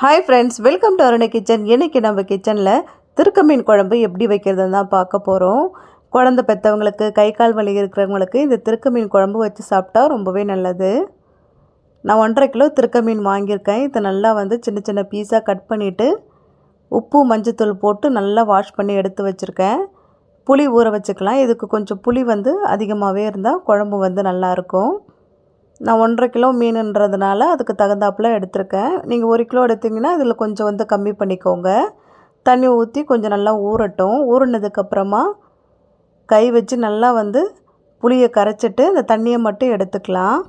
Hi friends welcome to Arunai kitchen இன்றைக்கி நம்ம கிச்சனில் திருக்க மீன் குழம்பு எப்படி வைக்கிறதுன்னு தான் பார்க்க போகிறோம் குழந்த பெற்றவங்களுக்கு கை கால் வலி இருக்கிறவங்களுக்கு இந்த திருக்க மீன் குழம்பு வச்சு சாப்பிட்டா ரொம்பவே நல்லது. நான் ஒன்றரை கிலோ திருக்க மீன் வாங்கியிருக்கேன். இதை நல்லா வந்து சின்ன சின்ன பீஸாக கட் பண்ணிவிட்டு உப்பு மஞ்சத்தூள் போட்டு நல்லா வாஷ் பண்ணி எடுத்து வச்சுருக்கேன். புளி ஊற வச்சுக்கலாம். இதுக்கு கொஞ்சம் புளி வந்து அதிகமாகவே இருந்தால் குழம்பு வந்து நல்லாயிருக்கும் நான் ஒன்றரை கிலோ மீனுன்றதுனால அதுக்கு தகுந்தாப்பில் எடுத்திருக்கேன். நீங்கள் ஒரு கிலோ எடுத்திங்கன்னா இதில் கொஞ்சம் வந்து கம்மி பண்ணிக்கோங்க. தண்ணி ஊற்றி கொஞ்சம் நல்லா ஊறட்டும். ஊறினதுக்கப்புறமா கை வச்சு நல்லா வந்து புளியை கரைச்சிட்டு அந்த தண்ணியை மட்டும் எடுத்துக்கலாம்.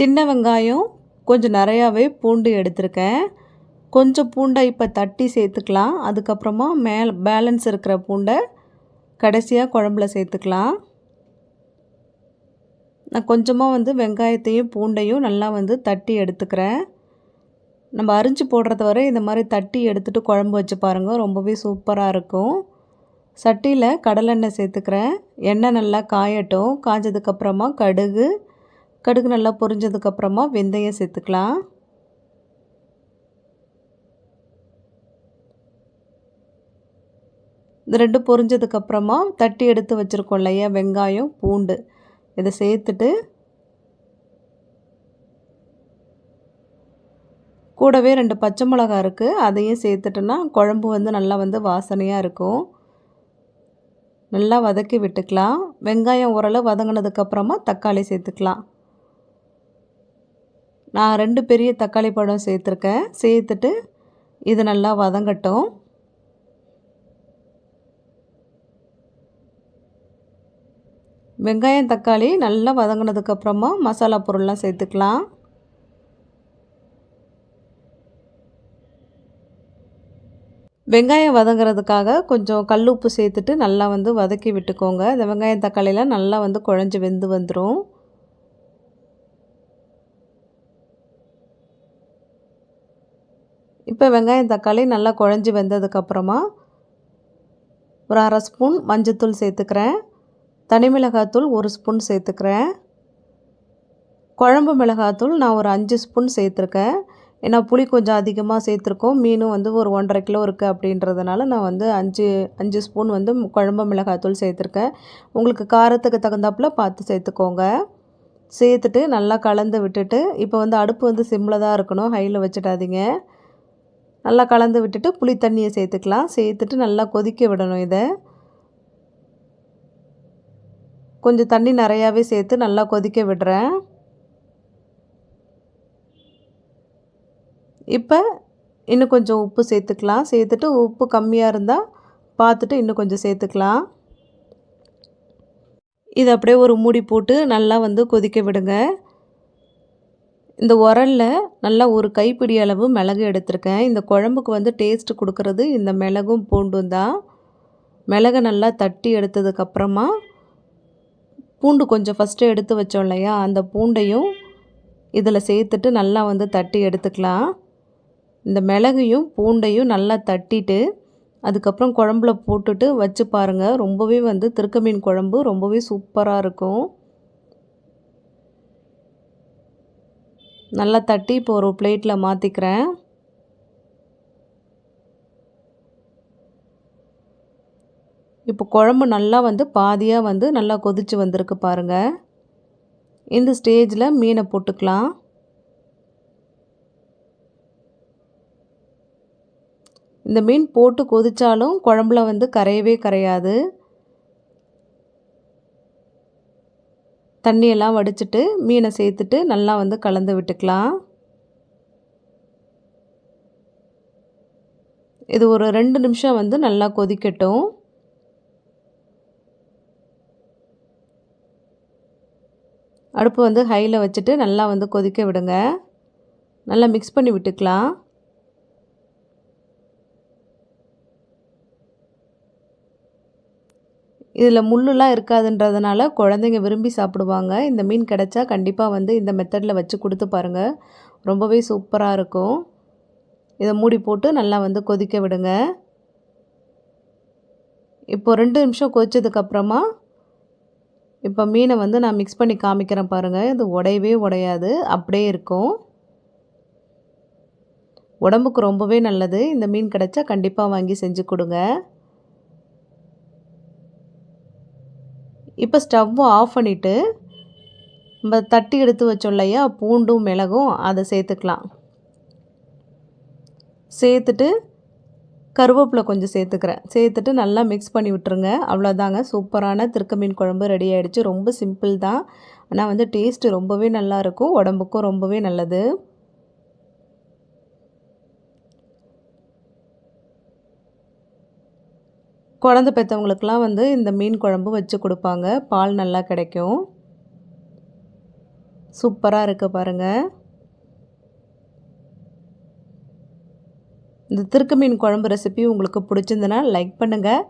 சின்ன வெங்காயம் கொஞ்சம் நிறையாவே பூண்டு எடுத்திருக்கேன். கொஞ்சம் பூண்டை இப்போ தட்டி சேர்த்துக்கலாம். அதுக்கப்புறமா மேல் பேலன்ஸ் இருக்கிற பூண்டை கடைசியாக குழம்புல சேர்த்துக்கலாம். நான் கொஞ்சமாக வந்து வெங்காயத்தையும் பூண்டையும் நல்லா வந்து தட்டி எடுத்துக்கிறேன். நம்ம அரிஞ்சு போடுறத வரை இந்த மாதிரி தட்டி எடுத்துகிட்டு குழம்பு வச்சு பாருங்கள் ரொம்பவே சூப்பராக இருக்கும். சட்டியில் கடலெண்ணெய் சேர்த்துக்கிறேன். எண்ணெய் நல்லா காயட்டும். காஞ்சதுக்கப்புறமா கடுகு. கடுகு நல்லா பொரிஞ்சதுக்கப்புறமா வெந்தயம் சேர்த்துக்கலாம். இது ரெண்டு பொரிஞ்சதுக்கப்புறமா தட்டி எடுத்து வச்சுருக்கோம் இல்லையா வெங்காயம் பூண்டு. இதை சேர்த்துட்டு கூடவே ரெண்டு பச்சை மிளகா இருக்குது அதையும் சேர்த்துட்டோன்னா குழம்பு வந்து நல்லா வந்து வாசனையாக இருக்கும். நல்லா வதக்கி விட்டுக்கலாம். வெங்காயம் ஓரளவு வதங்கினதுக்கப்புறமா தக்காளி சேர்த்துக்கலாம். நான் ரெண்டு பெரிய தக்காளி பழம் சேர்த்துருக்கேன். சேர்த்துட்டு இது நல்லா வதங்கட்டும். வெங்காயம் தக்காளி நல்லா வதங்கினதுக்கப்புறமா மசாலா பொருள்லாம் சேர்த்துக்கலாம். வெங்காயம் வதங்குறதுக்காக கொஞ்சம் கல் உப்பு சேர்த்துட்டு நல்லா வந்து வதக்கி விட்டுக்கோங்க. இந்த வெங்காயம் தக்காளியெலாம் நல்லா வந்து குழஞ்சி வெந்து வந்துடும் இப்போ வெங்காயம் தக்காளி நல்லா குழஞ்சி வெந்ததுக்கப்புறமா ஒரு அரை ஸ்பூன் மஞ்சத்தூள் சேர்த்துக்கிறேன். தனி மிளகாத்தூள் ஒரு ஸ்பூன் சேர்த்துக்கிறேன். குழம்பு மிளகாத்தூள் நான் ஒரு அஞ்சு ஸ்பூன் சேர்த்துருக்கேன். ஏன்னா புளி கொஞ்சம் அதிகமாக சேர்த்துருக்கோம். மீனும் வந்து ஒரு ஒன்றரை கிலோ இருக்குது அப்படின்றதுனால நான் வந்து அஞ்சு அஞ்சு ஸ்பூன் வந்து குழம்பு மிளகாத்தூள் சேர்த்துருக்கேன். உங்களுக்கு காரத்துக்கு தகுந்தாப்பில் பார்த்து சேர்த்துக்கோங்க. சேர்த்துட்டு நல்லா கலந்து விட்டுட்டு இப்போ வந்து அடுப்பு வந்து சிம்மில் தான் இருக்கணும். ஹையில் வச்சுடாதீங்க. நல்லா கலந்து விட்டுட்டு புளி தண்ணியை சேர்த்துக்கலாம். சேர்த்துட்டு நல்லா கொதிக்க விடணும் இதை. கொஞ்சம் தண்ணி நிறையாவே சேர்த்து நல்லா கொதிக்க விடுறேன். இப்போ இன்னும் கொஞ்சம் உப்பு சேர்த்துக்கலாம். சேர்த்துட்டு உப்பு கம்மியாக இருந்தால் பார்த்துட்டு இன்னும் கொஞ்சம் சேர்த்துக்கலாம். இது அப்படியே ஒரு மூடி போட்டு நல்லா வந்து கொதிக்க விடுங்க. இந்த உரலில் நல்லா ஒரு கைப்பிடி அளவு மிளகு எடுத்திருக்கேன். இந்த குழம்புக்கு வந்து டேஸ்ட்டு கொடுக்கறது இந்த மிளகும் பூண்டும் தான். மிளகை நல்லா தட்டி எடுத்ததுக்கப்புறமா பூண்டு கொஞ்சம் ஃபஸ்ட்டு எடுத்து வச்சோம் இல்லையா? அந்த பூண்டையும் இதில் சேர்த்துட்டு நல்லா வந்து தட்டி எடுத்துக்கலாம். இந்த மிளகையும் பூண்டையும் நல்லா தட்டிட்டு அதுக்கப்புறம் குழம்புல போட்டுட்டு வச்சு பாருங்கள் ரொம்பவே வந்து திருக்க மீன் குழம்பு ரொம்பவே சூப்பராக இருக்கும். நல்லா தட்டி இப்போ ஒரு பிளேட்டில் மாற்றிக்கிறேன் இப்போ குழம்பு நல்லா வந்து பாதியாக வந்து நல்லா கொதித்து வந்திருக்கு பாருங்கள் இந்த ஸ்டேஜில் மீனை போட்டுக்கலாம். இந்த மீன் போட்டு கொதித்தாலும் குழம்புல வந்து கரையவே கரையாது. தண்ணியெல்லாம் வடிச்சிட்டு மீனை சேர்த்துட்டு நல்லா வந்து கலந்து விட்டுக்கலாம். இது ஒரு ரெண்டு நிமிஷம் வந்து நல்லா கொதிக்கட்டும். அடுப்பு வந்து ஹையில் வச்சுட்டு நல்லா வந்து கொதிக்க விடுங்க. நல்லா மிக்ஸ் பண்ணி விட்டுக்கலாம். இதில் முள்ளுலாம் இருக்காதுன்றதுனால குழந்தைங்க விரும்பி சாப்பிடுவாங்க. இந்த மீன் கிடச்சா கண்டிப்பாக வந்து இந்த மெத்தடில் வச்சு கொடுத்து பாருங்கள் ரொம்பவே சூப்பராக இருக்கும். இதை மூடி போட்டு நல்லா வந்து கொதிக்க விடுங்க. இப்போ ரெண்டு நிமிஷம் கொதிச்சதுக்கப்புறமா இப்போ மீனை வந்து நான் மிக்ஸ் பண்ணி காமிக்கிறேன் பாருங்கள் இது உடையவே உடையாது. அப்படியே இருக்கும். உடம்புக்கு ரொம்பவே நல்லது. இந்த மீன் கிடச்சா கண்டிப்பாக வாங்கி செஞ்சு கொடுங்க. இப்போ ஸ்டவ்வை ஆஃப் பண்ணிவிட்டு நம்ம தட்டி எடுத்து வச்சோம் இல்லையா? பூண்டும் மிளகும் அதை சேர்த்துக்கலாம். சேர்த்துட்டு கருவேப்பிலை கொஞ்சம் சேர்த்துக்கிறேன். சேர்த்துட்டு நல்லா மிக்ஸ் பண்ணி விட்டுருங்க. அவ்வளோதாங்க சூப்பரான திருக்க மீன் குழம்பு ரெடி ஆகிடுச்சு ரொம்ப சிம்பிள் தான். ஆனால் வந்து டேஸ்ட்டு ரொம்பவே நல்லாயிருக்கும் உடம்புக்கும் ரொம்பவே நல்லது. குழந்த பெற்றவங்களுக்கெலாம் வந்து இந்த மீன் குழம்பு வச்சு கொடுப்பாங்க. பால் நல்லா கிடைக்கும். சூப்பராக இருக்குது பாருங்கள் இந்த திருக்கு மீன் குழம்பு ரெசிபி உங்களுக்கு பிடிச்சிருந்தனா லைக் பண்ணுங்கள்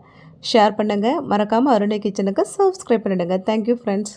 ஷேர் பண்ணுங்கள் மறக்காமல் அருணை கிச்சனுக்கு சப்ஸ்கிரைப் பண்ணிவிடுங்க தேங்க்யூ ஃப்ரெண்ட்ஸ்